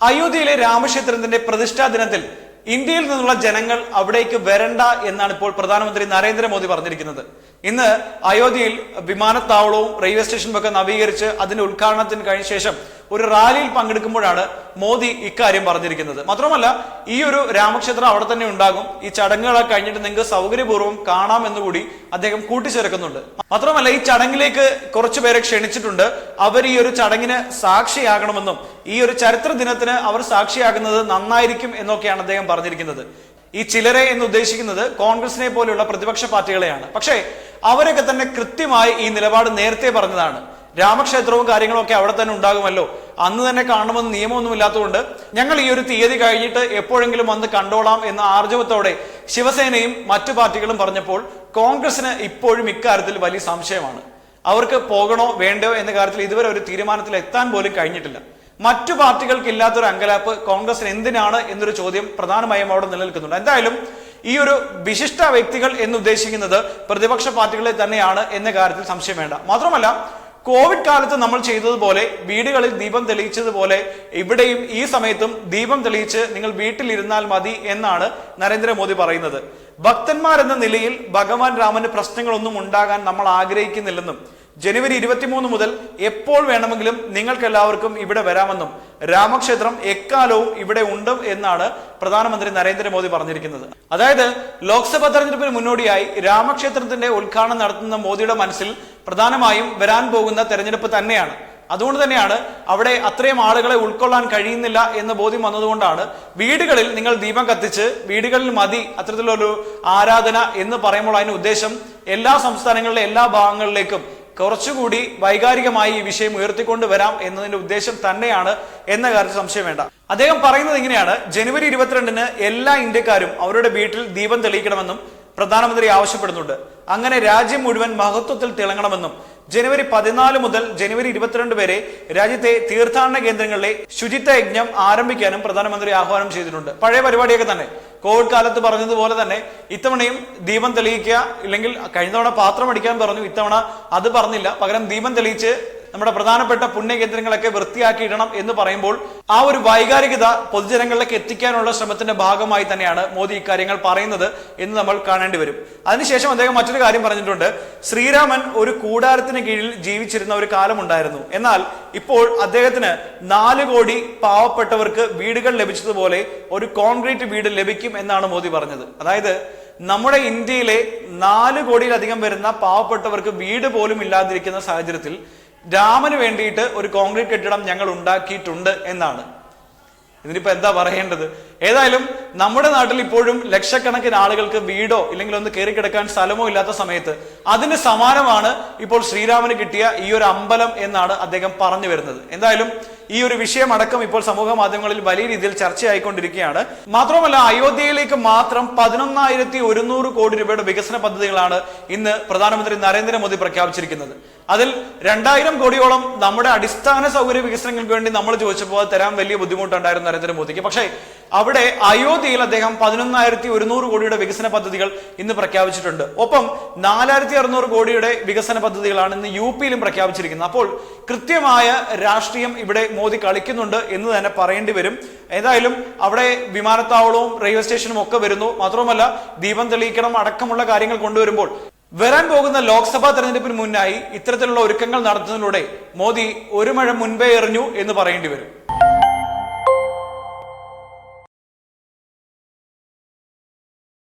അയോധ്യയിലെ രാമക്ഷേത്രത്തിന്റെ പ്രതിഷ്ഠാ ദിനത്തിൽ ഇന്ത്യയിൽ നിന്നുള്ള ജനങ്ങൾ അവിടേക്ക് വരണ്ട എന്നാണ് ഇപ്പോൾ പ്രധാനമന്ത്രി നരേന്ദ്രമോദി പറഞ്ഞിരിക്കുന്നത്. ഇന്ന് അയോധ്യയിൽ വിമാനത്താവളവും റെയിൽവേ സ്റ്റേഷനും ഒക്കെ നവീകരിച്ച് അതിന്റെ ഉദ്ഘാടനത്തിന് കഴിഞ്ഞ ശേഷം ഒരു റാലിയിൽ പങ്കെടുക്കുമ്പോഴാണ് മോദി ഇക്കാര്യം പറഞ്ഞിരിക്കുന്നത്. മാത്രമല്ല ഈ ഒരു രാമക്ഷേത്രം അവിടെ തന്നെ ഉണ്ടാകും. ഈ ചടങ്ങുകളൊക്കെ കഴിഞ്ഞിട്ട് നിങ്ങൾക്ക് സൗകര്യപൂർവം കാണാമെന്നുകൂടി അദ്ദേഹം കൂട്ടിച്ചേർക്കുന്നുണ്ട്. മാത്രമല്ല ഈ ചടങ്ങിലേക്ക് കുറച്ചു പേരെ ക്ഷണിച്ചിട്ടുണ്ട്. അവർ ഈ ഒരു ചടങ്ങിന് സാക്ഷിയാകണമെന്നും ഈ ഒരു ചരിത്ര ദിനത്തിന് അവർ സാക്ഷിയാകുന്നത് നന്നായിരിക്കും എന്നൊക്കെയാണ് അദ്ദേഹം പറഞ്ഞിരിക്കുന്നത്. ഈ ചിലരെ എന്ന് ഉദ്ദേശിക്കുന്നത് കോൺഗ്രസിനെ പോലെയുള്ള പ്രതിപക്ഷ പാർട്ടികളെയാണ്. പക്ഷേ അവരൊക്കെ തന്നെ കൃത്യമായി ഈ നിലപാട് നേരത്തെ പറഞ്ഞതാണ്. രാമക്ഷേത്രവും കാര്യങ്ങളും ഒക്കെ അവിടെ തന്നെ ഉണ്ടാകുമല്ലോ. അന്ന് തന്നെ കാണണമെന്ന് നിയമമൊന്നും ഇല്ലാത്തതുകൊണ്ട് ഞങ്ങൾ ഈ ഒരു തീയതി കഴിഞ്ഞിട്ട് എപ്പോഴെങ്കിലും വന്ന് കണ്ടോളാം എന്ന ആർജവത്തോടെ ശിവസേനയും മറ്റു പാർട്ടികളും പറഞ്ഞപ്പോൾ കോൺഗ്രസിന് ഇപ്പോഴും ഇക്കാര്യത്തിൽ വലിയ സംശയമാണ്. അവർക്ക് പോകണോ വേണ്ടോ എന്ന കാര്യത്തിൽ ഇതുവരെ ഒരു തീരുമാനത്തിൽ എത്താൻ പോലും കഴിഞ്ഞിട്ടില്ല. മറ്റു പാർട്ടികൾക്ക് ഇല്ലാത്തൊരു അങ്കലാപ്പ് കോൺഗ്രസിന് എന്തിനാണ് എന്നൊരു ചോദ്യം പ്രധാനമായും അവിടെ നിലനിൽക്കുന്നുണ്ട്. എന്തായാലും ഈ ഒരു വിശിഷ്ട വ്യക്തികൾ എന്ന് ഉദ്ദേശിക്കുന്നത് പ്രതിപക്ഷ പാർട്ടികളെ തന്നെയാണ് എന്ന കാര്യത്തിൽ സംശയം വേണ്ട. മാത്രമല്ല കോവിഡ് കാലത്ത് നമ്മൾ ചെയ്തതുപോലെ വീടുകളിൽ ദീപം തെളിയിച്ചതുപോലെ ഇവിടെയും ഈ സമയത്തും ദീപം തെളിയിച്ച് നിങ്ങൾ വീട്ടിലിരുന്നാൽ മതി എന്നാണ് നരേന്ദ്രമോദി പറയുന്നത്. ഭക്തന്മാരെന്ന നിലയിൽ ഭഗവാൻ രാമന് പ്രശ്നങ്ങളൊന്നും ഉണ്ടാകാൻ നമ്മൾ ആഗ്രഹിക്കുന്നില്ലെന്നും ജനുവരി ഇരുപത്തിമൂന്ന് മുതൽ എപ്പോൾ വേണമെങ്കിലും നിങ്ങൾക്ക് എല്ലാവർക്കും ഇവിടെ വരാമെന്നും രാമക്ഷേത്രം എക്കാലവും ഇവിടെ ഉണ്ട് എന്നാണ് പ്രധാനമന്ത്രി നരേന്ദ്രമോദി പറഞ്ഞിരിക്കുന്നത്. അതായത് ലോക്സഭാ തെരഞ്ഞെടുപ്പിന് മുന്നോടിയായി രാമക്ഷേത്രത്തിന്റെ ഉദ്ഘാടനം നടത്തുന്ന മോദിയുടെ മനസ്സിൽ പ്രധാനമായും വരാൻ പോകുന്ന തെരഞ്ഞെടുപ്പ് തന്നെയാണ്. അതുകൊണ്ട് തന്നെയാണ് അവിടെ അത്രയും ആളുകളെ ഉൾക്കൊള്ളാൻ കഴിയുന്നില്ല എന്ന് ബോധ്യം വന്നതുകൊണ്ടാണ് വീടുകളിൽ നിങ്ങൾ ദീപം കത്തിച്ച് വീടുകളിൽ മതി അത്തരത്തിലൊരു ആരാധന എന്ന് പറയുമ്പോൾ അതിന് ഉദ്ദേശം എല്ലാ സംസ്ഥാനങ്ങളിലെ എല്ലാ ഭാഗങ്ങളിലേക്കും കുറച്ചുകൂടി വൈകാരികമായി ഈ വിഷയം ഉയർത്തിക്കൊണ്ട് വരാം എന്നതിന്റെ ഉദ്ദേശം തന്നെയാണ് എന്ന കാര്യത്തിൽ സംശയം വേണ്ട. അദ്ദേഹം പറയുന്നത് ഇങ്ങനെയാണ്. ജനുവരി ഇരുപത്തിരണ്ടിന് എല്ലാ ഇന്ത്യക്കാരും അവരുടെ വീട്ടിൽ ദീപം തെളിയിക്കണമെന്നും പ്രധാനമന്ത്രി ആവശ്യപ്പെടുന്നുണ്ട്. അങ്ങനെ രാജ്യം മുഴുവൻ മഹത്വത്തിൽ തിളങ്ങണമെന്നും ജനുവരി പതിനാല് മുതൽ ജനുവരി ഇരുപത്തിരണ്ട് വരെ രാജ്യത്തെ തീർത്ഥാടന കേന്ദ്രങ്ങളിലെ ശുചിത്വ യജ്ഞം ആരംഭിക്കാനും പ്രധാനമന്ത്രി ആഹ്വാനം ചെയ്തിട്ടുണ്ട്. പഴയ പരിപാടിയൊക്കെ തന്നെ. കോവിഡ് കാലത്ത് പറഞ്ഞതുപോലെ തന്നെ ഇത്തവണയും ദീപം തെളിയിക്കുക ഇല്ലെങ്കിൽ കഴിഞ്ഞ തവണ പാത്രം അടിക്കാൻ പറഞ്ഞു ഇത്തവണ അത് പറഞ്ഞില്ല. പകരം ദീപം തെളിയിച്ച് നമ്മുടെ പ്രധാനപ്പെട്ട പുണ്യകേന്ദ്രങ്ങളൊക്കെ വൃത്തിയാക്കിയിടണം എന്ന് പറയുമ്പോൾ ആ ഒരു വൈകാരികത പൊതുജനങ്ങളിലേക്ക് എത്തിക്കാനുള്ള ശ്രമത്തിന്റെ ഭാഗമായി തന്നെയാണ് മോദി ഇക്കാര്യങ്ങൾ പറയുന്നത് എന്ന് നമ്മൾ കാണേണ്ടി വരും. അതിനുശേഷം അദ്ദേഹം മറ്റൊരു കാര്യം പറഞ്ഞിട്ടുണ്ട്. ശ്രീരാമൻ ഒരു കൂടാരത്തിന് കീഴിൽ ജീവിച്ചിരുന്ന ഒരു കാലമുണ്ടായിരുന്നു. എന്നാൽ ഇപ്പോൾ അദ്ദേഹത്തിന് നാല് കോടി പാവപ്പെട്ടവർക്ക് വീടുകൾ ലഭിച്ചതുപോലെ ഒരു കോൺക്രീറ്റ് വീട് ലഭിക്കും എന്നാണ് മോദി പറഞ്ഞത്. അതായത് നമ്മുടെ ഇന്ത്യയിലെ നാല് കോടിയിലധികം വരുന്ന പാവപ്പെട്ടവർക്ക് വീട് പോലും ഇല്ലാതിരിക്കുന്ന സാഹചര്യത്തിൽ രാമന് വേണ്ടിയിട്ട് ഒരു കോൺക്രീറ്റ് കെട്ടിടം ഞങ്ങൾ ഉണ്ടാക്കിയിട്ടുണ്ട് എന്നാണ്. ഇതിനിപ്പോ എന്താ പറയേണ്ടത്? ഏതായാലും നമ്മുടെ നാട്ടിൽ ഇപ്പോഴും ലക്ഷക്കണക്കിന് ആളുകൾക്ക് വീടോ ഇല്ലെങ്കിൽ ഒന്ന് കയറി കിടക്കാൻ സ്ഥലമോ ഇല്ലാത്ത സമയത്ത് അതിന് സമാനമാണ് ഇപ്പോൾ ശ്രീരാമന് കിട്ടിയ ഈ ഒരു അമ്പലം എന്നാണ് അദ്ദേഹം പറഞ്ഞു വരുന്നത്. എന്തായാലും ഈ ഒരു വിഷയമടക്കം ഇപ്പോൾ സമൂഹ മാധ്യമങ്ങളിൽ വലിയ രീതിയിൽ ചർച്ചയായിക്കൊണ്ടിരിക്കുകയാണ്. മാത്രമല്ല അയോധ്യയിലേക്ക് മാത്രം പതിനൊന്നായിരത്തി ഒരുന്നൂറ് കോടി രൂപയുടെ വികസന പദ്ധതികളാണ് ഇന്ന് പ്രധാനമന്ത്രി നരേന്ദ്രമോദി പ്രഖ്യാപിച്ചിരിക്കുന്നത്. അതിൽ രണ്ടായിരം കോടിയോളം നമ്മുടെ അടിസ്ഥാന സൗകര്യ വികസനങ്ങൾക്ക് വേണ്ടി നമ്മൾ ചോദിച്ചപ്പോൾ തരാൻ വലിയ ബുദ്ധിമുട്ടുണ്ടായിരുന്നു നരേന്ദ്രമോദിക്ക്. പക്ഷേ അവിടെ അയോധ്യയിൽ അദ്ദേഹം പതിനൊന്നായിരത്തി ഒരുന്നൂറ് കോടിയുടെ വികസന പദ്ധതികൾ ഇന്ന് പ്രഖ്യാപിച്ചിട്ടുണ്ട്. ഒപ്പം നാലായിരത്തി അറുന്നൂറ് കോടിയുടെ വികസന പദ്ധതികളാണ് ഇന്ന് യു പിയിലും പ്രഖ്യാപിച്ചിരിക്കുന്നത്. അപ്പോൾ കൃത്യമായ രാഷ്ട്രീയം ഇവിടെ മോദി കളിക്കുന്നുണ്ട് എന്ന് തന്നെ പറയേണ്ടി വരും. ഏതായാലും അവിടെ വിമാനത്താവളവും റെയിൽവേ സ്റ്റേഷനും ഒക്കെ വരുന്നു. മാത്രവുമല്ല ദീപം തെളിയിക്കണം അടക്കമുള്ള കാര്യങ്ങൾ കൊണ്ടുവരുമ്പോൾ വരാൻ പോകുന്ന ലോക്സഭാ തെരഞ്ഞെടുപ്പിന് മുന്നായി ഇത്തരത്തിലുള്ള ഒരുക്കങ്ങൾ നടത്തുന്നതിലൂടെ മോദി ഒരു മഴ മുൻപേ എറിഞ്ഞു എന്ന് പറയേണ്ടി വരും.